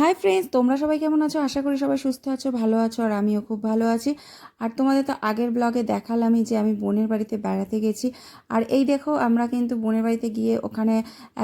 Hi friends তোমরা সবাই কেমন আছো? আশা করি সবাই সুস্থ আছো, ভালো আছো, আর আমিও খুব ভালো আছি। আর তোমাদের তো আগের ব্লগে দেখালামই যে আমি বোনের বাড়িতে বেড়াতে গেছি। আর এই দেখো, আমরা কিন্তু বোনের বাড়িতে গিয়ে ওখানে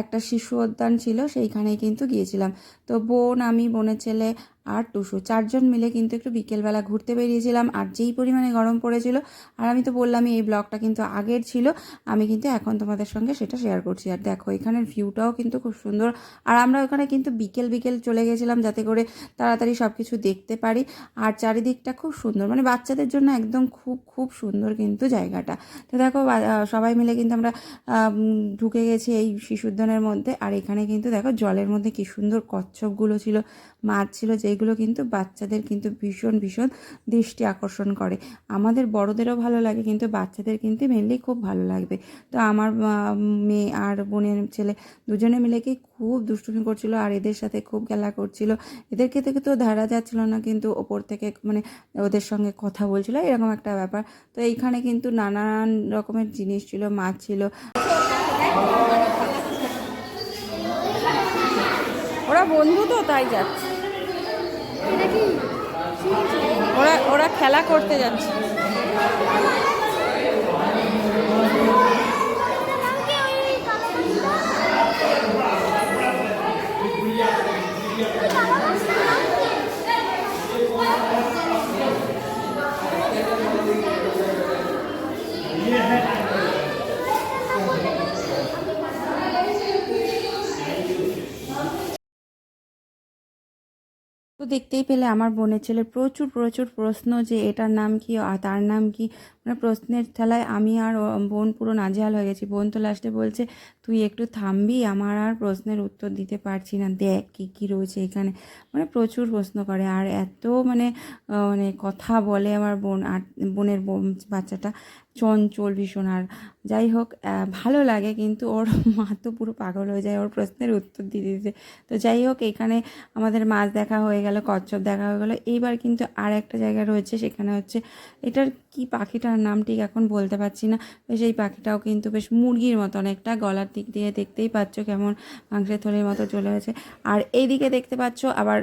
একটা শিশু উদ্যান ছিল, সেইখানেই কিন্তু গিয়েছিলাম। তো বোন, আমি, বোনের ছেলে আর টুসু চারজন মিলে কিন্তু একটু বিকেলবেলা ঘুরতে বেরিয়েছিলাম। আর যেই পরিমাণে গরম পড়েছিল, আর আমি তো বললামই এই ব্লগটা কিন্তু আগের ছিল, আমি কিন্তু এখন তোমাদের সঙ্গে সেটা শেয়ার করছি। আর দেখো, এখানের ভিউটাও কিন্তু খুব সুন্দর। আর আমরা ওখানে কিন্তু বিকেল বিকেল চলে গেছিলাম যাতে করে তাড়াতাড়ি সব কিছু দেখতে পারি। আর চারিদিকটা খুব সুন্দর মানে বাচ্চাদের জন্য একদম খুব খুব সুন্দর কিন্তু জায়গাটা। তো দেখো সবাই মিলে কিন্তু আমরা ঢুকে গেছি এই শিশুদ্যানের মধ্যে। আর এখানে কিন্তু দেখো, জলের মধ্যে কি সুন্দর কচ্ছপগুলো ছিল, মাছ ছিল যেগুলো কিন্তু বাচ্চাদের কিন্তু ভীষণ ভীষণ দৃষ্টি আকর্ষণ করে। আমাদের বড়দেরও ভালো লাগে, কিন্তু বাচ্চাদের কিন্তু মেনলি খুব ভালো লাগবে। তো আমার মেয়ে আর বোনের ছেলে দুজনে মিলে কি খুব দুষ্টুমি করছিল আর এদের সাথে খুব খেলা করছিল। এদেরকে থেকে তো ধারা যাচ্ছিল না, কিন্তু ওপর থেকে মানে ওদের সঙ্গে কথা বলছিল, এরকম একটা ব্যাপার। তো এইখানে কিন্তু নানান রকমের জিনিস ছিল, মাছ ছিল। ওরা বন্ধু তো, তাই যাচ্ছে। ওরা ওরা খেলা করতে যাচ্ছে। তো দেখতেই পেলে আমার বোনের ছেলে প্রচুর প্রচুর প্রশ্ন যে এটার নাম কি আর তার নাম কি? মানে প্রশ্নের ঠেলায় আমি আর বোন পুরো নাজেহাল হয়ে গেছি। বোন তো লাস্টে বলছে, তুই একটু থামবি, আমার আর প্রশ্নের উত্তর দিতে পারছি না। দেখ কী কী রয়েছে এখানে। মানে প্রচুর প্রশ্ন করে। আর এত মানে মানে কথা বলে আমার বোন, আর বোনের বোন- বাচ্চাটা। চঞ্চল ভীষণ। আর যাই হোক ভালো লাগে কিন্তু ওর মা তো পুরো পাগল হয়ে যায়, ওর প্রশ্নের উত্তর দিতে দিতে তো যাই হোক, এখানে আমাদের মাছ দেখা হয়ে গেল, কচ্ছপ দেখা হয়ে গেল। এইবার কিন্তু আর একটা জায়গা রয়েছে, সেখানে হচ্ছে, এটার কি পাখিটার নাম ঠিক এখন বলতে পারছি না এই পাখিটাও কিন্তু বেশ মুরগির মতো অনেকটা, গলার দিক দিয়ে দেখতেই পাচ্ছ কেমন মাংসের থলির মতো চলে হয়েছে আর এইদিকে দেখতে পাচ্ছ আবার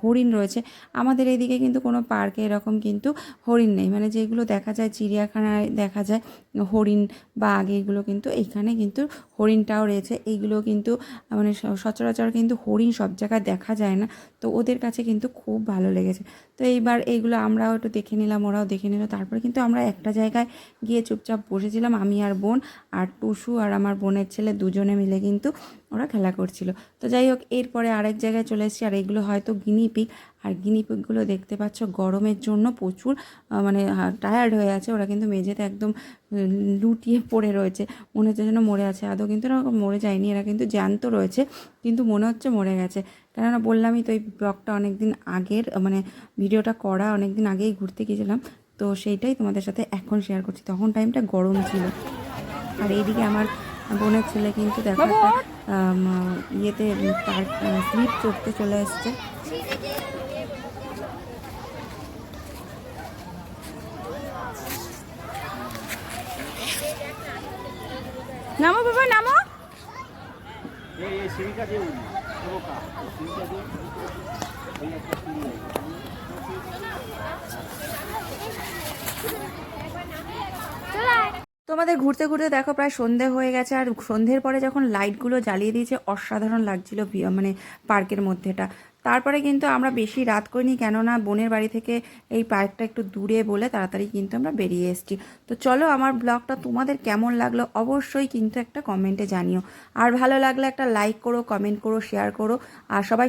হরিণ রয়েছে। আমাদের এইদিকে কিন্তু কোনো পার্কে এরকম কিন্তু হরিণ নেই। মানে যেগুলো দেখা যায় চিড়িয়াখানায় দেখা যায় হরিণ বা আগে এগুলো কিন্তু এইখানে কিন্তু হরিণটাও রয়েছে। এইগুলো কিন্তু মানে সচরাচর কিন্তু হরিণ সব জায়গায় দেখা যায় না। তো ওদের কাছে কিন্তু খুব ভালো লেগেছে। তো এইবার এইগুলো আমরাও একটু দেখে নিলাম, ওরাও দেখে নিল। তারপরে কিন্তু আমরা একটা জায়গায় গিয়ে চুপচাপ বসেছিলাম, আমি আর বোন আর টুসু আর আমার বোনের ছেলে দুজনে মিলে কিন্তু ওরা খেলা করছিল। তো যাই হোক, এরপরে আরেক জায়গায় চলে এসেছি, আর এগুলো হয়তো গিনিপিক আর গিনিপিকগুলো দেখতে পাচ্ছ, গরমের জন্য প্রচুর মানে টায়ার্ড হয়ে আছে। ওরা কিন্তু মেঝেতে একদম লুটিয়ে পড়ে রয়েছে। মনে হচ্ছে যেন মরে আছে। আদৌ কিন্তু এরা মরে যায়নি, এরা কিন্তু জ্যান্ত রয়েছে, কিন্তু মনে হচ্ছে মরে গেছে। কেননা বললামই তো, এই ব্লগটা অনেক দিন আগের মানে ভিডিওটা করা অনেক দিন আগেই ঘুরতে গিয়েছিলাম। তো সেইটাই তোমাদের সাথে এখন শেয়ার করছি। তখন টাইমটা গরম ছিল। আর এইদিকে আমার বোনের ছেলে কিন্তু দেখো একটা ইয়েতে তার স্লিপ চড়তে চলে এসছে নামো বাবা নামো। এই এই সিঁড়িটা দিয়ে উঠবি নৌকা সিঁড়িটা দিয়ে এই একটা সিঁড়ি আছে। তোমাদের ঘুরতে ঘুরতে দেখো, প্রায় সন্ধে হয়ে গেছে আর সন্ধ্যের পরে যখন লাইটগুলো জ্বালিয়ে দিয়েছে, অসাধারণ লাগছিল মানে পার্কের মধ্যেটা। তারপরে কিন্তু আমরা বেশি রাত করিনি, কেননা বোনের বাড়ি থেকে এই পার্কটা একটু দূরে বলে তাড়াতাড়ি কিন্তু আমরা বেরিয়ে এসেছি। তো চলো, আমার ব্লগটা তোমাদের কেমন লাগল অবশ্যই কিন্তু একটা কমেন্টে জানিও। আর ভালো লাগলে একটা লাইক করো কমেন্ট করো শেয়ার করো। আর সবাই